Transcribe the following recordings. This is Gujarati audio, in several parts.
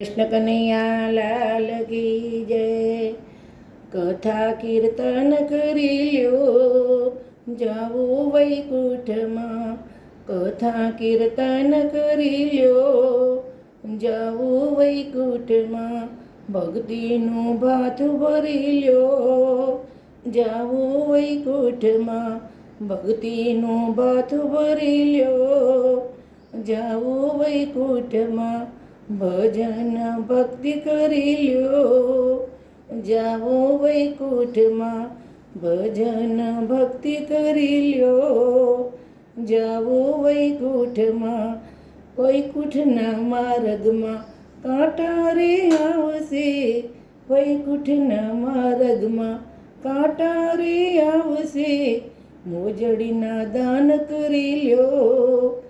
કૃષ્ણ કનૈયા લાલ કી જય. કથા કીર્તન કરી લ્યો. જાવું વૈકુંઠમાં. કથા કીર્તન કરી લ્યો. જાવું વૈકુંઠમાં. ભક્તિનું ભાથું ભરી લ્યો. જાવું વૈકુંઠમાં. ભક્તિનું ભાથું ભરી લ્યો. જાવું વૈકુંઠમાં. ભજન ભક્તિ કરી લ્યો. જાવો વૈકુંઠમાં ભજન ભક્તિ કરી લ્યો. જાવો વૈકુંઠમાં વૈકુંઠના માર્ગમાં કાંટા રે આવશે. વૈકુંઠના માર્ગમાં કાંટા રે આવશે. મોજડીના દાન કરી લ્યો.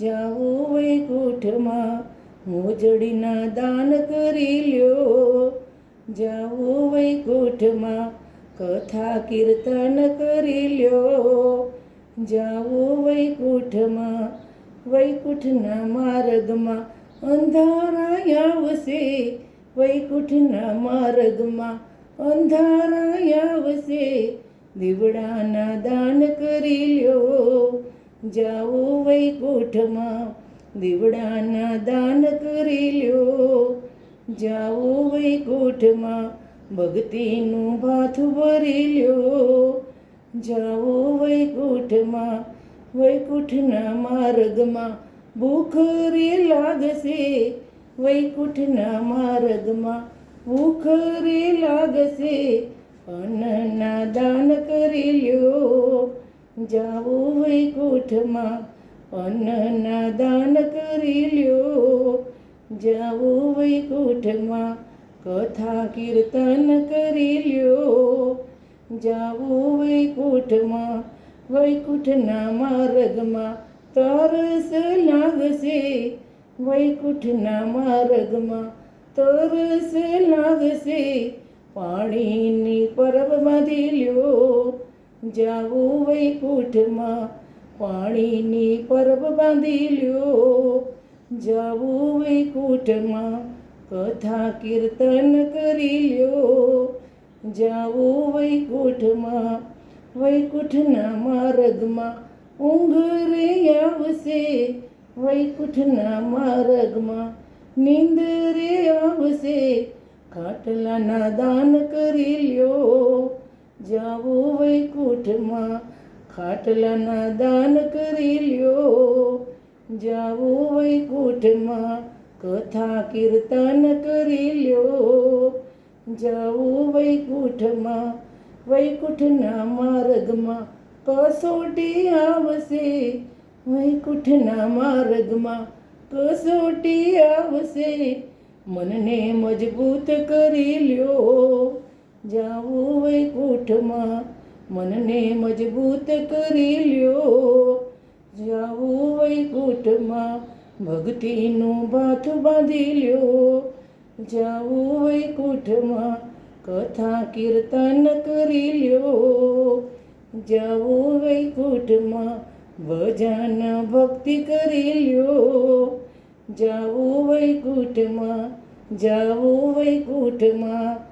જાવો વૈકુંઠમાં મોજડીના દાન કરી લ્યો. જાઓ વૈકુંઠમાં કથા કીર્તન કરી લ્યો. જાઓ વૈકુંઠમાં, વૈકુંઠના માર્ગમાં અંધારા આવશે. વૈકુંઠના માર્ગમાં અંધારા આવશે. દીવડાના દાન કરી લ્યો. જાઓ વૈકુંઠમાં દીવડાના દાન કરી લ્યો. જાવો વૈકુંઠમાં, ભક્તિનું ભાથું ભરી લ્યો. જાવો વૈકુંઠમાં, વૈકુંઠના માર્ગમાં ભૂખરી લાગશે. વૈકુંઠના માર્ગમાં ભૂખરી લાગશે. અન્નના દાન કરી લ્યો. જાવો વૈકુંઠમાં અન્નના દાન કરી લ્યો જાવું વૈકુંઠમાં કથા કીર્તન કરી લ્યો જાવું વૈકુંઠમાં વૈકુંઠના માર્ગમાં તરસ લાગશે. વૈકુંઠના માર્ગમાં તરસ લાગશે. પાણીની પરબ બાંધી લ્યો જાવું વૈકુંઠમાં પાણીની પરબ બાંધી લ્યો. જાવું વૈકુંઠમાં કથા કીર્તન કરી લ્યો. જાવું વૈકુંઠમાં, વૈકુંઠના માર્ગમાં ઊંઘ રે આવશે. વૈકુંઠના માર્ગમાં નીંદ રે આવશે. ખાટલાના દાન કરી લ્યો. જાવું વૈકુંઠમાં ખાટલાના દાન કરી લ્યો. જાવું વૈકુંઠમાં કથા કીર્તન કરી લ્યો. જાવું વૈકુંઠમાં, વૈકુંઠના માર્ગમાં કસોટી આવશે. વૈકુંઠના માર્ગમાં કસોટી આવશે. મનને મજબૂત કરી લ્યો. જાવું વૈકુંઠમાં મનને મજબૂત કરી લ્યો. જાવું વૈકુંઠમાં ભક્તિનું ભાથ બાંધી લ્યો. જાવું વૈકુંઠમાં કથા કીર્તન કરી લ્યો. જાવું વૈકુંઠમાં ભજન ભક્તિ કરી લ્યો. જાવું વૈકુંઠમાં જાવું વૈકુંઠમાં